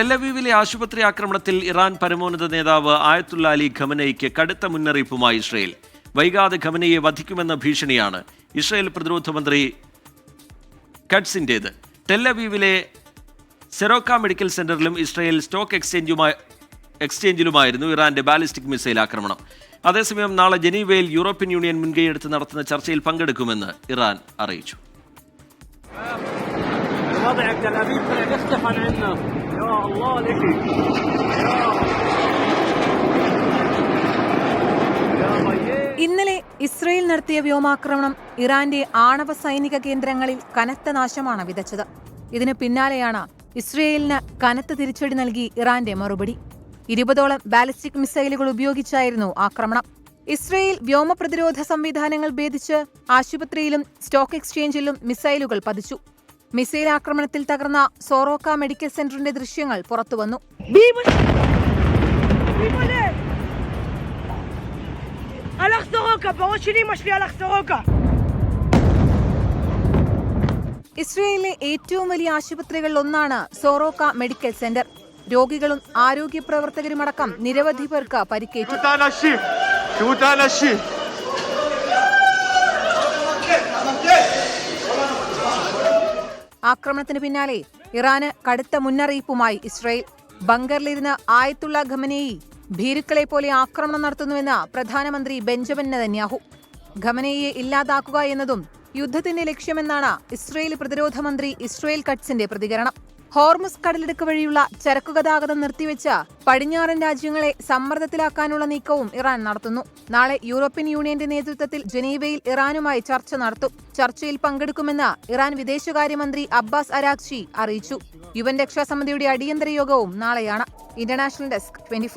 ടെലവീവിലെ ആശുപത്രി ആക്രമണത്തിൽ ഇറാൻ പരമോന്നത നേതാവ് ആയത്തുള്ള അലി ഖമനയ്ക്ക് കടുത്ത മുന്നറിയിപ്പുമായി ഇസ്രയേൽ. വൈകാതെ ഖമനയെ വധിക്കുമെന്ന ഭീഷണിയാണ് ഇസ്രയേൽ പ്രതിരോധ മന്ത്രി കട്സിന്റേത് ടെല്ലവീവിലെ സെറോക്ക മെഡിക്കൽ സെന്ററിലും ഇസ്രയേൽ സ്റ്റോക്ക് എക്സ്ചേഞ്ചുമായി എക്സ്ചേഞ്ചിലുമായിരുന്നു ഇറാന്റെ ബാലിസ്റ്റിക് മിസൈൽ ആക്രമണം. അതേസമയം നാളെ ജനീവയിൽ യൂറോപ്യൻ യൂണിയൻ മുൻകൈയെടുത്ത് നടത്തുന്ന ചർച്ചയിൽ പങ്കെടുക്കുമെന്ന് ഇറാൻ അറിയിച്ചു. الوضع بتل ابيب طلع يختفى عنا يا الله لك يا يا طيب ഇന്നലെ ഇസ്രയേൽ നടത്തിയ വ്യോമാക്രമണം ഇറാന്റെ ആണവ സൈനിക കേന്ദ്രങ്ങളിൽ കനത്ത നാശമാണ് വിതച്ചത് ഇതിനു പിന്നാലെയാണ് ഇസ്രയേലിന് കനത്ത തിരിച്ചടി നൽകി ഇറാന്റെ മറുപടി ഇരുപതോളം ബാലിസ്റ്റിക് മിസൈലുകൾ ഉപയോഗിച്ചായിരുന്നു ആക്രമണം ഇസ്രയേൽ വ്യോമ പ്രതിരോധ സംവിധാനങ്ങൾ ഭേദിച്ച് ആശുപത്രിയിലും സ്റ്റോക്ക് എക്സ്ചേഞ്ചിലും മിസൈലുകൾ പതിച്ചു മിസൈൽ ആക്രമണത്തിൽ തകർന്ന സോറോക്ക മെഡിക്കൽ സെന്ററിന്റെ ദൃശ്യങ്ങൾ പുറത്തുവന്നു. ഇസ്രയേലിലെ ഏറ്റവും വലിയ ആശുപത്രികളിൽ ഒന്നാണ് സോറോക്ക മെഡിക്കൽ സെന്റർ. രോഗികളും ആരോഗ്യ പ്രവർത്തകരുമടക്കം നിരവധി പേർക്ക് പരിക്കേറ്റു. ആക്രമണത്തിന് പിന്നാലെ ഇറാന് കടുത്ത മുന്നറിയിപ്പുമായി ഇസ്രയേൽ. ബങ്കറിലിരുന്ന് ആയത്തുള്ള ഖമനേയി ഭീരുക്കളെ പോലെ ആക്രമണം നടത്തുന്നുവെന്ന് പ്രധാനമന്ത്രി ബെഞ്ചമിൻ നെതന്യാഹു. ഖമനേയെ ഇല്ലാതാക്കുക എന്നതും യുദ്ധത്തിന്റെ ലക്ഷ്യമെന്നാണ് ഇസ്രയേൽ പ്രതിരോധ മന്ത്രി ഇസ്രയേൽ കട്സിന്റെ പ്രതികരണം. ഹോർമുസ് കടലിടുക്ക് വഴിയുള്ള ചരക്കു ഗതാഗതം നിർത്തിവെച്ച് പടിഞ്ഞാറൻ രാജ്യങ്ങളെ സമ്മർദ്ദത്തിലാക്കാനുള്ള നീക്കവും ഇറാൻ നടത്തുന്നു. നാളെ യൂറോപ്യൻ യൂണിയന്റെ നേതൃത്വത്തിൽ ജനീവയിൽ ഇറാനുമായി ചർച്ച നടത്തും. ചർച്ചയിൽ പങ്കെടുക്കുമെന്ന് ഇറാൻ വിദേശകാര്യമന്ത്രി അബ്ബാസ് അരാക്ചി അറിയിച്ചു. യുവൻ രക്ഷാസമിതിയുടെ അടിയന്തര യോഗവും നാളെയാണ്. International desk twenty